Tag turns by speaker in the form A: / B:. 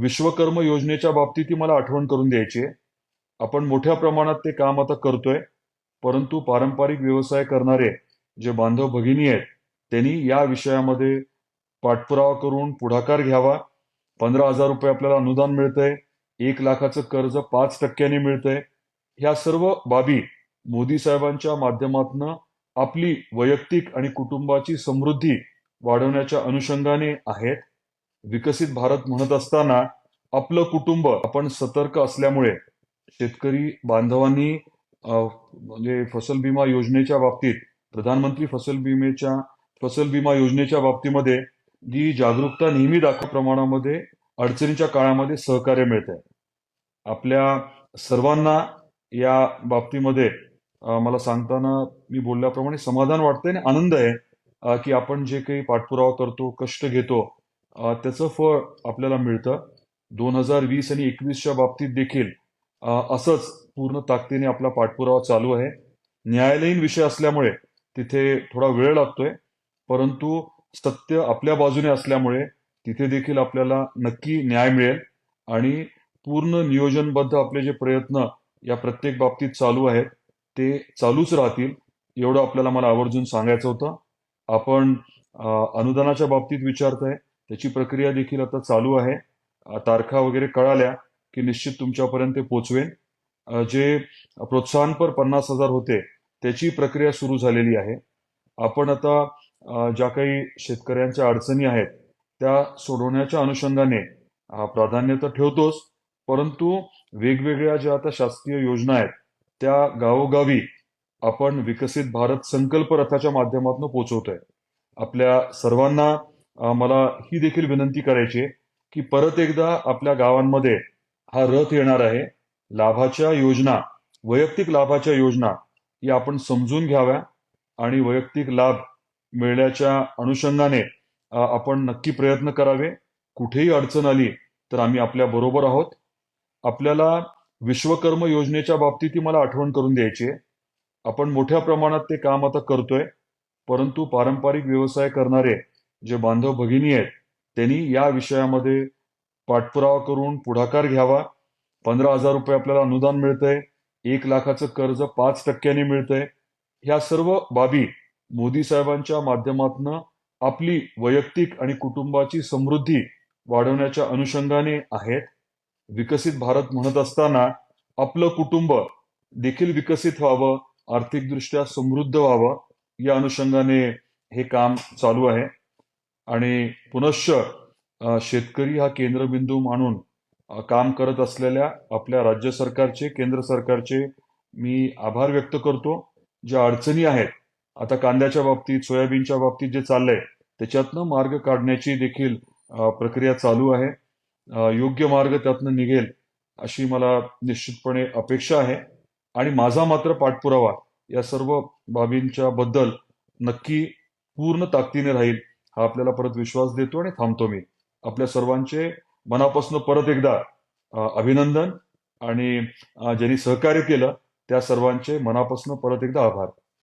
A: विश्वकर्म योजनेच्या बाबतीत मला आठवण करून द्यायची आहे. आपण मोठ्या प्रमाणात ते काम आता करतोय परंतु पारंपरिक व्यवसाय करणारे जे बांधव भगिनी आहेत त्यांनी या विषयामध्ये पाठपुरावा करून पुढाकार घ्यावा. पंधरा हजार रुपये आपल्याला अनुदान मिळतंय एक लाखाचं कर्ज पाच टक्क्यांनी मिळतंय. ह्या सर्व बाबी मोदी साहेबांच्या माध्यमातून आपली वैयक्तिक आणि कुटुंबाची समृद्धी वाढवण्याच्या अनुषंगाने आहेत. विकसित भारत म्हणत असताना आपलं कुटुंब आपण सतर्क असल्यामुळे शेतकरी बांधवांनी म्हणजे फसल विमा योजनेच्या बाबतीत प्रधानमंत्री फसल विमेच्या फसल विमा योजनेच्या बाबतीमध्ये जी जागरूकता नेहमी दाखव प्रमाणामध्ये अडचणीच्या काळामध्ये सहकार्य मिळत आहे आपल्या सर्वांना या बाबतीमध्ये मला सांगताना मी बोलल्याप्रमाणे समाधान वाटतंय आणि आनंद आहे की आपण जे काही पाठपुरावा करतो कष्ट घेतो त्याचं फळ आपल्याला मिळतं. दोन हजार वीस आणि एकवीसच्या बाबतीत देखील असंच पूर्ण ताकदीने आपला पाठपुरावा चालू आहे. न्यायालयीन विषय असल्यामुळे तिथे थोडा वेळ लागतोय. परंतु सत्य आपल्या बाजूने असल्यामुळे तिथे देखील आपल्याला नक्की न्याय मिळेल. आणि पूर्ण नियोजनबद्ध आपले जे प्रयत्न या प्रत्येक बाबतीत चालू आहेत ते चालूच राहतील एवढं आपल्याला मला आवर्जून सांगायचं होतं. आपण अनुदानाच्या बाबतीत विचारताय. त्याची प्रक्रिया देखील आता चालू आहे. तारखा वगैरे कळाल्या की निश्चित तुमच्यापर्यंत ते पोचवेन. जे प्रोत्साहनपर पन्नास हजार होते त्याची प्रक्रिया सुरू झालेली आहे. आपण आता ज्या काही शेतकऱ्यांच्या अडचणी आहेत त्या सोडवण्याच्या अनुषंगाने प्राधान्य तर ठेवतोच परंतु वेगवेगळ्या ज्या आता शासकीय योजना आहेत त्या गावोगावी आपण विकसित भारत संकल्प रथाच्या माध्यमातून पोहोचवतोय आपल्या सर्वांना मला ही देखील विनंती करायची आहे की परत एकदा आपल्या गावांमध्ये हा रथ येणार आहे. लाभाच्या योजना वैयक्तिक लाभाच्या योजना या आपण समजून घ्याव्या आणि वैयक्तिक लाभ मिळण्याच्या अनुषंगाने आपण नक्की प्रयत्न करावे. कुठेही अडचण आली तर आम्ही आपल्या बरोबर आहोत. आपल्याला विश्वकर्म योजनेच्या बाबतीत मला आठवण करून द्यायची आहे. आपण मोठ्या प्रमाणात ते काम आता करतोय परंतु पारंपरिक व्यवसाय करणारे जे बांधव भगिनी आहेत त्यांनी या विषयामध्ये पाठपुरावा करून पुढाकार घ्यावा. पंधरा हजार रुपये आपल्याला अनुदान मिळतंय. एक लाखाचं कर्ज पाच टक्क्यांनी मिळतंय. ह्या सर्व बाबी मोदी साहेबांच्या माध्यमातून आपली वैयक्तिक आणि कुटुंबाची समृद्धी वाढवण्याच्या अनुषंगाने आहेत. विकसित भारत म्हणत असताना आपलं कुटुंब देखील विकसित व्हावं आर्थिकदृष्ट्या समृद्ध व्हावं या अनुषंगाने हे काम चालू आहे. आणि पुनश्च शेतकरी हा केंद्रबिंदू मानून काम करत असलेल्या आपल्या राज्य सरकारचे केंद्र सरकारचे मी आभार व्यक्त करतो. ज्या अडचणी आहेत आता कांद्याच्या बाबतीत सोयाबीनच्या बाबतीत जे चाललंय त्याच्यातनं मार्ग काढण्याची देखील प्रक्रिया चालू आहे. योग्य मार्ग त्यातनं निघेल अशी मला निश्चितपणे अपेक्षा आहे. आणि माझा मात्र पाठपुरावा या सर्व बाबींच्या बद्दल नक्की पूर्ण ताकदीने राहील हा आपल्याला परत विश्वास देतो आणि थांबतो मी. आपल्या सर्वांचे मनापासून परत एकदा अभिनंदन आणि ज्यांनी सहकार्य केलं त्या सर्वांचे मनापासून परत एकदा आभार.